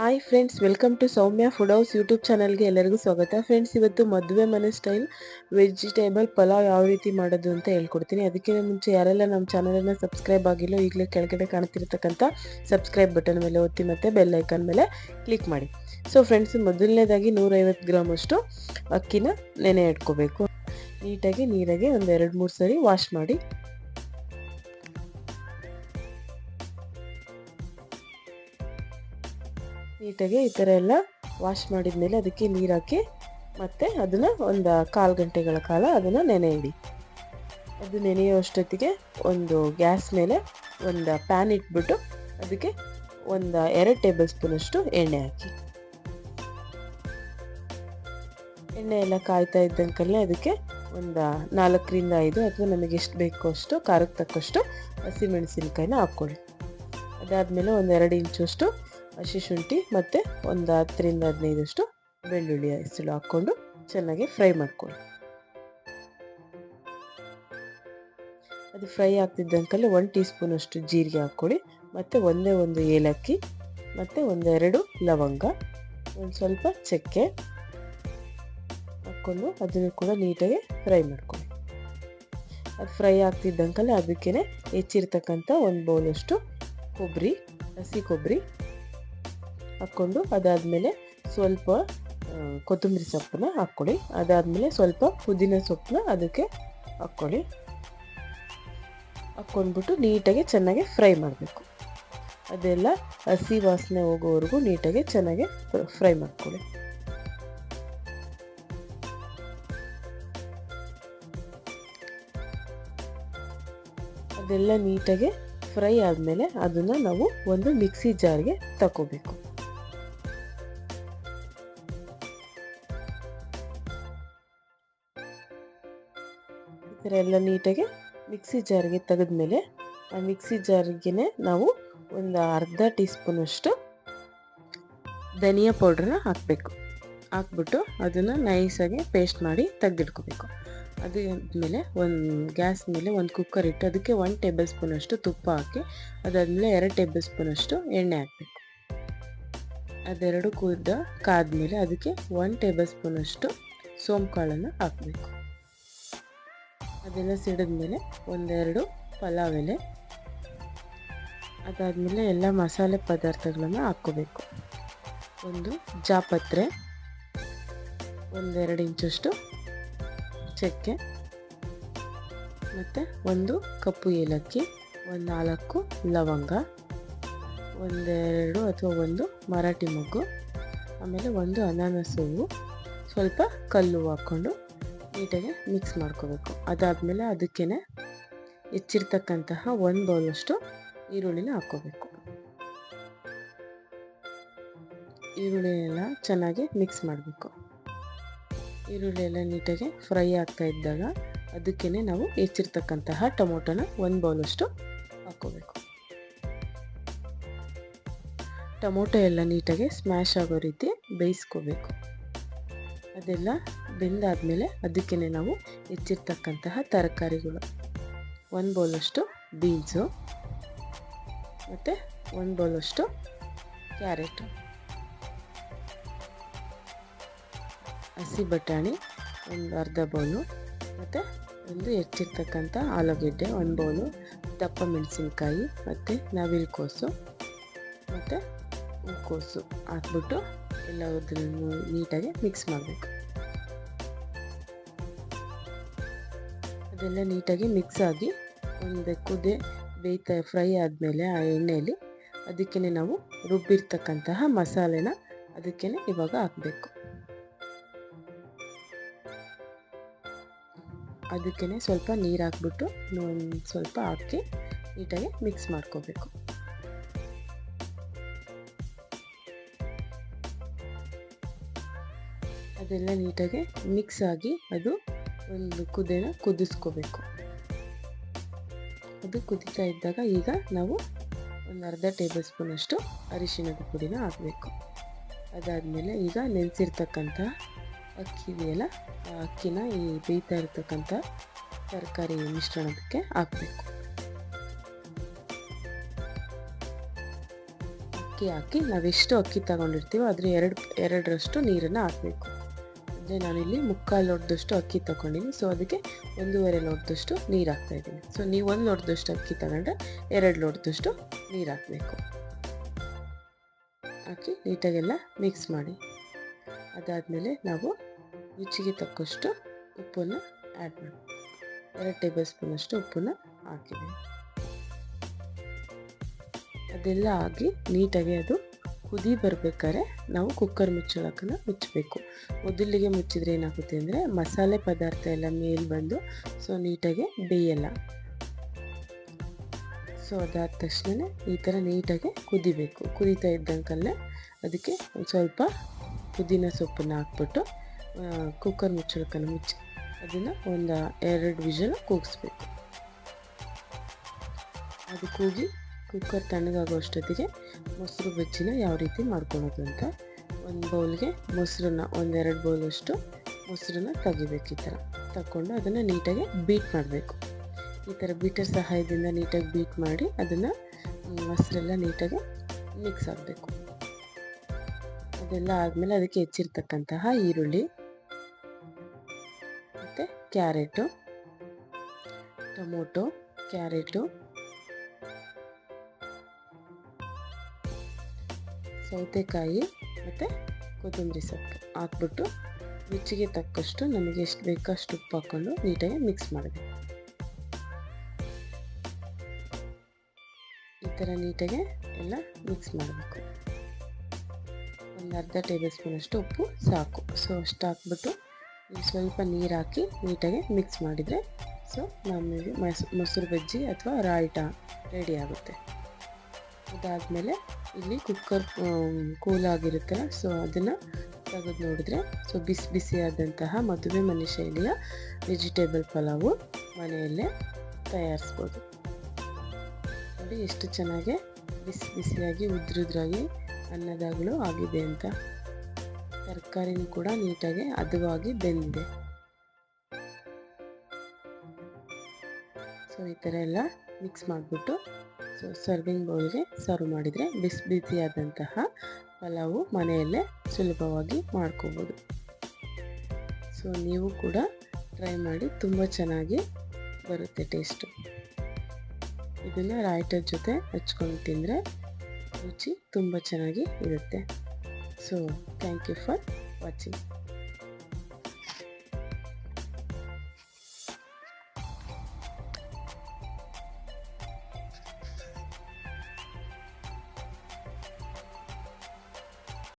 Hi friends welcome to Soumya food house YouTube ಚಾನಲ್ಗೆ ಎಲ್ಲರಿಗೂ ಸ್ವಾಗತ. ಫ್ರೆಂಡ್ಸ್ ಇವತ್ತು ಮದುವೆ ಮನೆ ಸ್ಟೈಲ್ ವೆಜಿಟೇಬಲ್ ಪಲಾವ್ ಯಾವ ರೀತಿ ಮಾಡೋದು ಅಂತ ಹೇಳ್ಕೊಡ್ತೀನಿ. ಅದಕ್ಕಿಂತ ಮುಂಚೆ ಯಾರೆಲ್ಲ ನಮ್ಮ ಚಾನಲನ್ನು ಸಬ್ಸ್ಕ್ರೈಬ್ ಆಗಿಲ್ಲೋ, ಈಗಲೇ ಕೆಳಗಡೆ ಕಾಣ್ತಿರ್ತಕ್ಕಂಥ ಸಬ್ಸ್ಕ್ರೈಬ್ ಬಟನ್ ಮೇಲೆ ಒತ್ತಿ ಮತ್ತು ಬೆಲ್ ಐಕನ್ ಮೇಲೆ ಕ್ಲಿಕ್ ಮಾಡಿ. ಸೊ ಫ್ರೆಂಡ್ಸ್ ಮೊದಲನೇದಾಗಿ ನೂರೈವತ್ತು ಗ್ರಾಮ್ ಅಷ್ಟು ಅಕ್ಕಿನ ನೆನೆ ಇಟ್ಕೋಬೇಕು. ನೀಟಾಗಿ, ನೀರಾಗಿ ಒಂದು ಎರಡು ಮೂರು ಸರಿ ವಾಶ್ ಮಾಡಿ. ನೀಟಾಗಿ ಈ ಥರ ಎಲ್ಲ ವಾಶ್ ಮಾಡಿದ್ಮೇಲೆ ಅದಕ್ಕೆ ನೀರು ಹಾಕಿ ಮತ್ತು ಅದನ್ನು ಒಂದು ಕಾಲು ಗಂಟೆಗಳ ಕಾಲ ಅದನ್ನು ನೆನೆ ಇಡಿ. ಅದು ನೆನೆಯುವಷ್ಟೊತ್ತಿಗೆ ಒಂದು ಗ್ಯಾಸ್ ಮೇಲೆ ಒಂದು ಪ್ಯಾನ್ ಇಟ್ಬಿಟ್ಟು ಅದಕ್ಕೆ ಒಂದು ಎರಡು ಟೇಬಲ್ ಸ್ಪೂನಷ್ಟು ಎಣ್ಣೆ ಹಾಕಿ. ಎಣ್ಣೆ ಎಲ್ಲ ಕಾಯ್ತಾ ಇದ್ದಂಕಲ್ಲೇ ಅದಕ್ಕೆ ಒಂದು ನಾಲ್ಕರಿಂದ ಐದು ಅಥವಾ ನಮಗೆ ಎಷ್ಟು ಬೇಕೋ ಅಷ್ಟು, ಖಾರಕ್ಕೆ ತಕ್ಕಷ್ಟು ಹಸಿಮೆಣಸಿನ್ಕಾಯಿನ ಹಾಕ್ಕೊಳ್ಳಿ. ಅದಾದಮೇಲೆ ಒಂದು ಎರಡು ಇಂಚಷ್ಟು ಹಸಿ ಶುಂಠಿ ಮತ್ತು ಒಂದು ಹತ್ತರಿಂದ ಹದಿನೈದಷ್ಟು ಬೆಳ್ಳುಳ್ಳಿ ಹೆಸರು ಹಾಕ್ಕೊಂಡು ಚೆನ್ನಾಗಿ ಫ್ರೈ ಮಾಡ್ಕೊಳ್ಳಿ. ಅದು ಫ್ರೈ ಆಗ್ತಿದ್ದಂಕಲ್ಲಿ ಒನ್ ಟೀ ಸ್ಪೂನಷ್ಟು ಜೀರಿಗೆ ಹಾಕ್ಕೊಳ್ಳಿ, ಮತ್ತು ಒಂದೇ ಒಂದು ಏಲಕ್ಕಿ, ಮತ್ತು ಒಂದೆರಡು ಲವಂಗ, ಒಂದು ಸ್ವಲ್ಪ ಚಕ್ಕೆ ಹಾಕ್ಕೊಂಡು ಅದನ್ನು ಕೂಡ ನೀಟಾಗಿ ಫ್ರೈ ಮಾಡ್ಕೊಳ್ಳಿ. ಅದು ಫ್ರೈ ಆಗ್ತಿದ್ದಂಕಲ್ಲಿ ಅದಕ್ಕೇ ಹೆಚ್ಚಿರ್ತಕ್ಕಂಥ ಒಂದು ಬೌಲಷ್ಟು ಕೊಬ್ಬರಿ ಹಸಿ ಕೊಬ್ಬರಿ ಹಾಕ್ಕೊಂಡು ಅದಾದಮೇಲೆ ಸ್ವಲ್ಪ ಕೊತ್ತಂಬರಿ ಸೊಪ್ಪನ್ನ ಹಾಕ್ಕೊಳ್ಳಿ. ಅದಾದಮೇಲೆ ಸ್ವಲ್ಪ ಪುದೀನ ಸೊಪ್ಪನ್ನ ಅದಕ್ಕೆ ಹಾಕ್ಕೊಳ್ಳಿ. ಹಾಕ್ಕೊಂಡ್ಬಿಟ್ಟು ನೀಟಾಗಿ ಚೆನ್ನಾಗಿ ಫ್ರೈ ಮಾಡಬೇಕು. ಅದೆಲ್ಲ ಹಸಿ ವಾಸನೆ ಹೋಗೋವರೆಗೂ ನೀಟಾಗಿ ಚೆನ್ನಾಗಿ ಫ್ರೈ ಮಾಡ್ಕೊಳ್ಳಿ. ಅದೆಲ್ಲ ನೀಟಾಗಿ ಫ್ರೈ ಆದಮೇಲೆ ಅದನ್ನು ನಾವು ಒಂದು ಮಿಕ್ಸಿ ಜಾರ್ಗೆ ತಗೋಬೇಕು ಥರ ಎಲ್ಲ ನೀಟಾಗಿ ಮಿಕ್ಸಿ ಜಾರ್ಗೆ ತೆಗೆದ್ಮೇಲೆ ಆ ಮಿಕ್ಸಿ ಜಾರ್ಗೆ ನಾವು ಒಂದು ಅರ್ಧ ಟೀ ಸ್ಪೂನಷ್ಟು ಧನಿಯಾ ಪೌಡ್ರನ್ನ ಹಾಕಬೇಕು. ಹಾಕ್ಬಿಟ್ಟು ಅದನ್ನು ನೈಸಾಗಿ ಪೇಸ್ಟ್ ಮಾಡಿ ತೆಗೆದಿಟ್ಕೋಬೇಕು. ಅದಾದಮೇಲೆ ಒಂದು ಗ್ಯಾಸ್ ಮೇಲೆ ಒಂದು ಕುಕ್ಕರ್ ಇಟ್ಟು ಅದಕ್ಕೆ ಒನ್ ಟೇಬಲ್ ಸ್ಪೂನಷ್ಟು ತುಪ್ಪ ಹಾಕಿ ಅದಾದಮೇಲೆ ಎರಡು ಟೇಬಲ್ ಸ್ಪೂನಷ್ಟು ಎಣ್ಣೆ ಹಾಕಬೇಕು. ಅದೆರಡು ಕುದ್ದ ಕಾದ್ಮೇಲೆ ಅದಕ್ಕೆ ಒನ್ ಟೇಬಲ್ ಸ್ಪೂನಷ್ಟು ಸೋಂಪು ಕಾಳನ್ನು ಹಾಕಬೇಕು. ಅದೆಲ್ಲ ಸಿಡಿದ್ಮೇಲೆ ಒಂದೆರಡು ಪಲಾವ್ ಎಲೆ. ಅದಾದಮೇಲೆ ಎಲ್ಲ ಮಸಾಲೆ ಪದಾರ್ಥಗಳನ್ನು ಹಾಕ್ಕೋಬೇಕು. ಒಂದು ಜಾಪತ್ರೆ, ಒಂದೆರಡು ಇಂಚಷ್ಟು ಚಕ್ಕೆ, ಮತ್ತು ಒಂದು ಕಪ್ಪು ಏಲಕ್ಕಿ, ಒಂದು ನಾಲ್ಕು ಲವಂಗ, ಒಂದೆರಡು ಅಥವಾ ಒಂದು ಮರಾಠಿ ಮೊಗ್ಗು, ಆಮೇಲೆ ಒಂದು ಅನಾನಸ್ ಹೂವು, ಸ್ವಲ್ಪ ಕಲ್ಲು ಹಾಕ್ಕೊಂಡು ನೀಟಾಗಿ ಮಿಕ್ಸ್ ಮಾಡ್ಕೋಬೇಕು. ಅದಾದಮೇಲೆ ಅದಕ್ಕೇ ಹೆಚ್ಚಿರ್ತಕ್ಕಂತಹ ಒಂದು ಬೌಲಷ್ಟು ಈರುಳ್ಳಿನ ಹಾಕ್ಕೋಬೇಕು. ಈರುಳ್ಳಿ ಎಲ್ಲ ಚೆನ್ನಾಗಿ ಮಿಕ್ಸ್ ಮಾಡಬೇಕು. ಈರುಳ್ಳಿ ಎಲ್ಲ ನೀಟಾಗಿ ಫ್ರೈ ಆಗ್ತಾ ಇದ್ದಾಗ ಅದಕ್ಕೇ ನಾವು ಹೆಚ್ಚಿರ್ತಕ್ಕಂತಹ ಟೊಮೊಟೊನ ಒಂದು ಬೌಲಷ್ಟು ಹಾಕ್ಕೋಬೇಕು. ಟೊಮೊಟೊ ಎಲ್ಲ ನೀಟಾಗಿ ಸ್ಮ್ಯಾಶ್ ಆಗೋ ರೀತಿ ಬೇಯಿಸ್ಕೋಬೇಕು. ಅದೆಲ್ಲ ಬೆಂದಾದಮೇಲೆ ಅದಕ್ಕೇ ನಾವು ಹೆಚ್ಚಿರ್ತಕ್ಕಂತಹ ತರಕಾರಿಗಳು. ಒಂದು ಬೌಲಷ್ಟು ಬೀನ್ಸು, ಮತ್ತು ಒಂದು ಬೌಲಷ್ಟು ಕ್ಯಾರೆಟು. ಹಸಿ ಬಟಾಣಿ, ಒಂದು ಅರ್ಧ ಬೌಲು, ಮತ್ತು ಒಂದು ಹೆಚ್ಚಿರ್ತಕ್ಕಂಥ ಆಲೂಗೆಡ್ಡೆ, ಒಂದು ಬೌಲು, ದಪ್ಪ ಮೆಣಸಿನ್ಕಾಯಿ, ಮತ್ತು ನವಿಲುಕೋಸು ಹೂಕೋಸು ಹಾಕ್ಬಿಟ್ಟು ಎಲ್ಲದನ್ನು ನೀಟಾಗಿ ಮಿಕ್ಸ್ ಮಾಡಬೇಕು. ಅದೆಲ್ಲ ನೀಟಾಗಿ ಮಿಕ್ಸ್ ಆಗಿ ಒಂದು ಕುದೆ, ಬೇಯ್ತಾ, ಫ್ರೈ ಆದಮೇಲೆ ಆ ಎಣ್ಣೆಯಲ್ಲಿ ಅದಕ್ಕೇ ನಾವು ರುಬ್ಬಿರ್ತಕ್ಕಂತಹ ಮಸಾಲೆನ ಅದಕ್ಕೇ ಇವಾಗ ಹಾಕಬೇಕು. ಅದಕ್ಕೇ ಸ್ವಲ್ಪ ನೀರು ಹಾಕ್ಬಿಟ್ಟು ಸ್ವಲ್ಪ ಹಾಕಿ ನೀಟಾಗಿ ಮಿಕ್ಸ್ ಮಾಡ್ಕೋಬೇಕು. ಅದೆಲ್ಲ ನೀಟಾಗಿ ಮಿಕ್ಸ್ ಆಗಿ ಅದು ಒಂದು ಕುದೇನ ಕುದಿಸ್ಕೋಬೇಕು. ಅದು ಕುದಿತಾ ಇದ್ದಾಗ ಈಗ ನಾವು ಒಂದು ಅರ್ಧ ಟೇಬಲ್ ಸ್ಪೂನಷ್ಟು ಅರಿಶಿಣದ ಪುಡಿನ ಹಾಕಬೇಕು. ಅದಾದಮೇಲೆ ಈಗ ನೆನೆಸಿರ್ತಕ್ಕಂಥ ಅಕ್ಕಿ ಇದೆಯಲ್ಲ, ಆ ಅಕ್ಕಿನ ಈ ಬೇಯ್ತಾ ಇರ್ತಕ್ಕಂಥ ತರಕಾರಿ ಮಿಶ್ರಣಕ್ಕೆ ಹಾಕಬೇಕು. ಅಕ್ಕಿ ಹಾಕಿ ನಾವೆಷ್ಟು ಅಕ್ಕಿ ತಗೊಂಡಿರ್ತೀವೋ ಅದ್ರ ಎರಡು, ಎರಡರಷ್ಟು ನೀರನ್ನು ಹಾಕಬೇಕು. ಅಂದರೆ ನಾನಿಲ್ಲಿ ಮುಕ್ಕಾಲು ಲೋಟದಷ್ಟು ಅಕ್ಕಿ ತಗೊಂಡಿನಿ. ಸೊ ಅದಕ್ಕೆ ಒಂದೂವರೆ ಲೋಟದಷ್ಟು ನೀರು ಹಾಕ್ತಾಯಿದ್ದೀನಿ ಸೊ ನೀವು ಒಂದು ಲೋಟದಷ್ಟು ಅಕ್ಕಿ ತಗೊಂಡ್ರೆ ಎರಡು ಲೋಟದಷ್ಟು ನೀರು ಹಾಕಬೇಕು. ಹಾಕಿ ನೀಟಾಗೆಲ್ಲ ಮಿಕ್ಸ್ ಮಾಡಿ. ಅದಾದಮೇಲೆ ನಾವು ರುಚಿಗೆ ತಕ್ಕಷ್ಟು ಉಪ್ಪನ್ನು ಆ್ಯಡ್ ಮಾಡಿ, ಎರಡು ಟೇಬಲ್ ಸ್ಪೂನಷ್ಟು ಉಪ್ಪನ್ನು ಹಾಕಿದ್ದೀನಿ ಅದೆಲ್ಲ ಆಗಿ ನೀಟಾಗಿ ಅದು ಕುದಿ ಬರಬೇಕಾದ್ರೆ ನಾವು ಕುಕ್ಕರ್ ಮುಚ್ಚಳಕ್ಕನ್ನ ಮುಚ್ಚಬೇಕು. ಮೊದಲಿಗೆ ಮುಚ್ಚಿದ್ರೆ ಏನಾಗುತ್ತೆ ಅಂದರೆ ಮಸಾಲೆ ಪದಾರ್ಥ ಎಲ್ಲ ಮೇಲೆ ಬಂದು ಸೊ ನೀಟಾಗಿ ಬೇಯಲ್ಲ. ಸೊ ಅದಾದ ತಕ್ಷಣ ಈ ಥರ ನೀಟಾಗಿ ಕುದಿಬೇಕು. ಕುದೀತಾ ಇದ್ದಂಕಲ್ಲೇ ಅದಕ್ಕೆ ಒಂದು ಸ್ವಲ್ಪ ಪುದೀನ ಸೊಪ್ಪನ್ನು ಹಾಕ್ಬಿಟ್ಟು ಕುಕ್ಕರ್ ಮುಚ್ಚಳಕ್ಕನ್ನು ಮುಚ್ಚಿ ಅದನ್ನು ಒಂದು ಎರಡು ವಿಷಲ್ ಕೂಗಿಸ್ಬೇಕು. ಅದು ಕೂಗಿ ಕುಕ್ಕರ್ ತಣ್ಣಗಾಗೋ ಅಷ್ಟೊತ್ತಿಗೆ ಮೊಸರು ಬಜ್ಜಿನ ಯಾವ ರೀತಿ ಮಾಡ್ಕೊಳೋದು ಅಂತ ಒಂದು ಬೌಲ್ಗೆ ಮೊಸರನ್ನ ಒಂದೆರಡು ಬೌಲಷ್ಟು ಮೊಸರನ್ನ ತೆಗಿಬೇಕು ಈ ಥರ. ತಗೊಂಡು ಅದನ್ನು ನೀಟಾಗಿ ಬೀಟ್ ಮಾಡಬೇಕು. ಈ ಥರ ಬೀಟರ್ ಸಹಾಯದಿಂದ ನೀಟಾಗಿ ಬೀಟ್ ಮಾಡಿ ಅದನ್ನು ಮೊಸರೆಲ್ಲ ನೀಟಾಗಿ ಮಿಕ್ಸ್ ಆಗಬೇಕು. ಅದೆಲ್ಲ ಆದಮೇಲೆ ಅದಕ್ಕೆ ಹೆಚ್ಚಿರ್ತಕ್ಕಂತಹ ಈರುಳ್ಳಿ ಮತ್ತು ಕ್ಯಾರೆಟು, ಟೊಮೊಟೊ, ಕ್ಯಾರೆಟು ಸೌತೆಕಾಯಿ ಮತ್ತು ಕೊತ್ತಂಬರಿ ಸೊಪ್ಪು ಹಾಕ್ಬಿಟ್ಟು ಮಿಚ್ಚಿಗೆ ತಕ್ಕಷ್ಟು ನಮಗೆ ಎಷ್ಟು ಬೇಕೋ ಅಷ್ಟು ಉಪ್ಪು ಹಾಕ್ಕೊಂಡು ನೀಟಾಗಿ ಮಿಕ್ಸ್ ಮಾಡಬೇಕು. ಈ ಥರ ನೀಟಾಗೆ ಎಲ್ಲ ಮಿಕ್ಸ್ ಮಾಡಬೇಕು. ಒಂದು ಅರ್ಧ ಟೇಬಲ್ ಸ್ಪೂನಷ್ಟು ಉಪ್ಪು ಸಾಕು. ಸೊ ಅಷ್ಟು ಹಾಕ್ಬಿಟ್ಟು ಸ್ವಲ್ಪ ನೀರು ಹಾಕಿ ನೀಟಾಗಿ ಮಿಕ್ಸ್ ಮಾಡಿದರೆ ಸೊ ನಮಗೆ ಮೊಸರು ಬಜ್ಜಿ ಅಥವಾ ರಾಯ್ಟ ರೆಡಿ ಆಗುತ್ತೆ. ಅದಾದಮೇಲೆ ಇಲ್ಲಿ ಕುಕ್ಕರ್ ಕೂಲ್ ಆಗಿರುತ್ತೆ. ಸೊ ಅದನ್ನು ತೆಗೆದು ನೋಡಿದ್ರೆ ಸೊ ಬಿಸಿ, ಬಿಸಿಯಾದಂತಹ ಮದುವೆ ಮನೆ ಶೈಲಿಯ ವೆಜಿಟೇಬಲ್ ಪಲಾವು ಮನೆಯಲ್ಲೇ ತಯಾರಿಸ್ಬೋದು. ನೋಡಿ ಎಷ್ಟು ಚೆನ್ನಾಗಿ ಬಿಸಿ, ಬಿಸಿಯಾಗಿ, ಉದ್ರುದ್ರಾಗಿ ಅನ್ನದಾಗಲೂ ಆಗಿದೆ ಅಂತ. ತರಕಾರಿನೂ ಕೂಡ ನೀಟಾಗಿ ಹದವಾಗಿ ಬೆಂದಿದೆ. ಸೊ ಈ ಥರ ಎಲ್ಲ ಮಿಕ್ಸ್ ಮಾಡಿಬಿಟ್ಟು ಸೊ ಸರ್ವಿಂಗ್ ಬೌಲ್ಗೆ ಸರ್ವ್ ಮಾಡಿದರೆ ಬಿಸಿ ಬಿಸಿಯಾದಂತಹ ಪಲಾವು ಮನೆಯಲ್ಲೇ ಸುಲಭವಾಗಿ ಮಾಡ್ಕೋಬೋದು. ಸೊ ನೀವು ಕೂಡ ಟ್ರೈ ಮಾಡಿ ತುಂಬ ಚೆನ್ನಾಗಿ ಬರುತ್ತೆ ಟೇಸ್ಟು ಇದನ್ನು ರಾಯ್ಟರ್ ಜೊತೆ ಹಚ್ಕೊಂಡು ತಿಂದರೆ ರುಚಿ ತುಂಬ ಚೆನ್ನಾಗಿ ಇರುತ್ತೆ. So thank you for watching